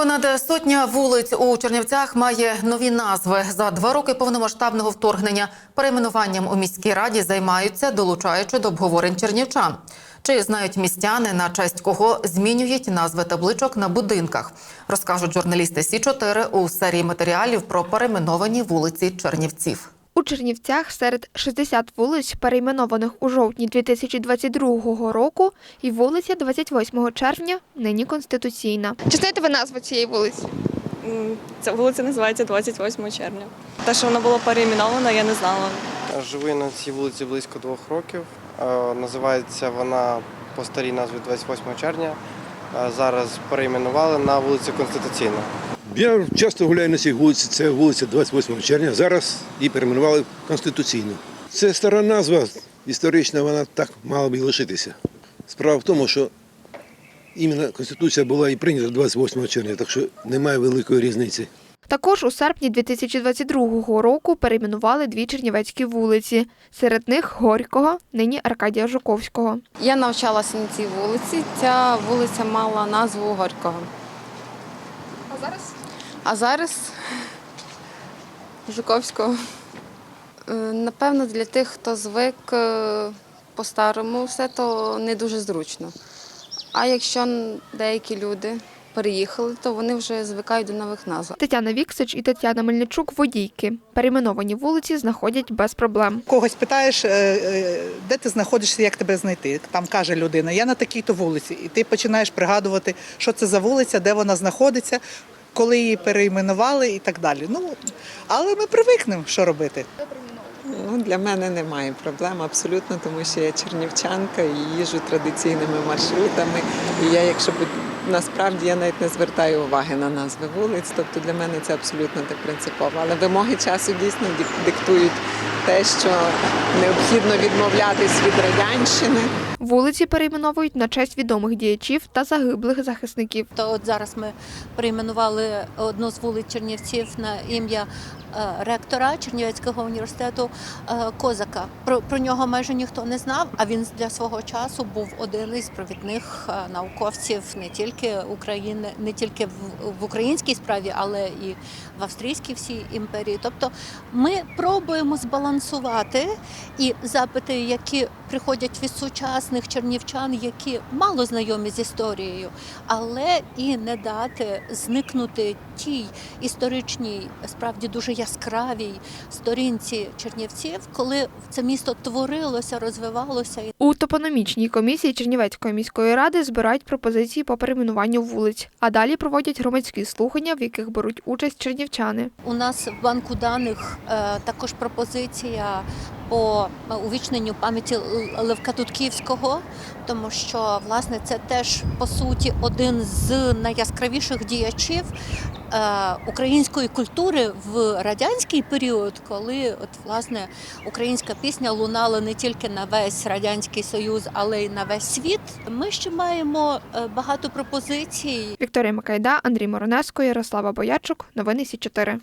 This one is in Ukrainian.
Понад сотня вулиць у Чернівцях має нові назви. За два роки повномасштабного вторгнення перейменуванням у міській раді займаються, долучаючи до обговорень чернівчан. Чи знають містяни, на честь кого змінюють назви табличок на будинках? Розкажуть журналісти Сі 4 у серії матеріалів про перейменовані вулиці Чернівців. У Чернівцях серед 60 вулиць, перейменованих у жовтні 2022 року, і вулиця 28 червня нині конституційна. Чи знаєте ви назву цієї вулиці? Ця вулиця називається 28 червня. Те, що вона була переіменована, я не знала. Живу на цій вулиці близько двох років. Е, Називається вона по старій назві 28 червня. Е, Зараз перейменували на вулицю Конституційна. Я часто гуляю на цій вулиці, це вулиця 28 червня. Зараз її перейменували в Конституційну. Це стара назва, історична, вона так мала б і лишитися. Справа в тому, що іменно Конституція була і прийнята 28 червня, так що немає великої різниці. Також у серпні 2022 року перейменували дві чернівецькі вулиці. Серед них Горького, нині Аркадія Жуковського. Я навчалася на цій вулиці. Ця вулиця мала назву Горького. А зараз? А зараз Жуковського. Е, Напевно, для тих, хто звик е, по-старому все, то не дуже зручно. А якщо деякі люди переїхали, то вони вже звикають до нових назв. Тетяна Віксич і Тетяна Мельничук – водійки. Перейменовані вулиці знаходять без проблем. Когось питаєш, е, де ти знаходишся, як тебе знайти. Там каже людина, я на такій-то вулиці. І ти починаєш пригадувати, що це за вулиця, де вона знаходиться, коли її перейменували і так далі. Ну, але ми привикнемо, що робити. Ну, для мене немає проблем абсолютно, тому що я чернівчанка і їжу традиційними маршрутами. І я, якщо насправді я навіть не звертаю уваги на назви вулиць, тобто для мене це абсолютно так принципово. Але вимоги часу дійсно диктують те, що необхідно відмовлятись від радянщини. Вулиці перейменовують на честь відомих діячів та загиблих захисників. То от зараз ми перейменували одну з вулиць Чернівців на ім'я е, ректора Чернівецького університету е, Козака. Про, про нього майже ніхто не знав, а він для свого часу був один із провідних е, науковців не тільки України, не тільки в, українській справі, але і в австрійській всій імперії. Тобто ми пробуємо збалансувати і запити, які приходять від сучасних чернівчан, які мало знайомі з історією, але і не дати зникнути тій історичній, справді дуже яскравій сторінці Чернівців, коли це місто творилося, розвивалося. У топономічній комісії Чернівецької міської ради збирають пропозиції по перейменуванню вулиць, а далі проводять громадські слухання, в яких беруть участь чернівчани. У нас в банку даних е, також пропозиція по е, увічненню пам'яті Левка Тутківського, тому що власне це теж по суті один з найяскравіших діячів е, української культури в радянський період, коли от власне українська пісня лунала не тільки на весь радянський союз, але й на весь світ. Ми ще маємо е, багато пропозицій. Вікторія Макайда, Андрій Моронеско, Ярослава Боячук. Новини Сі 4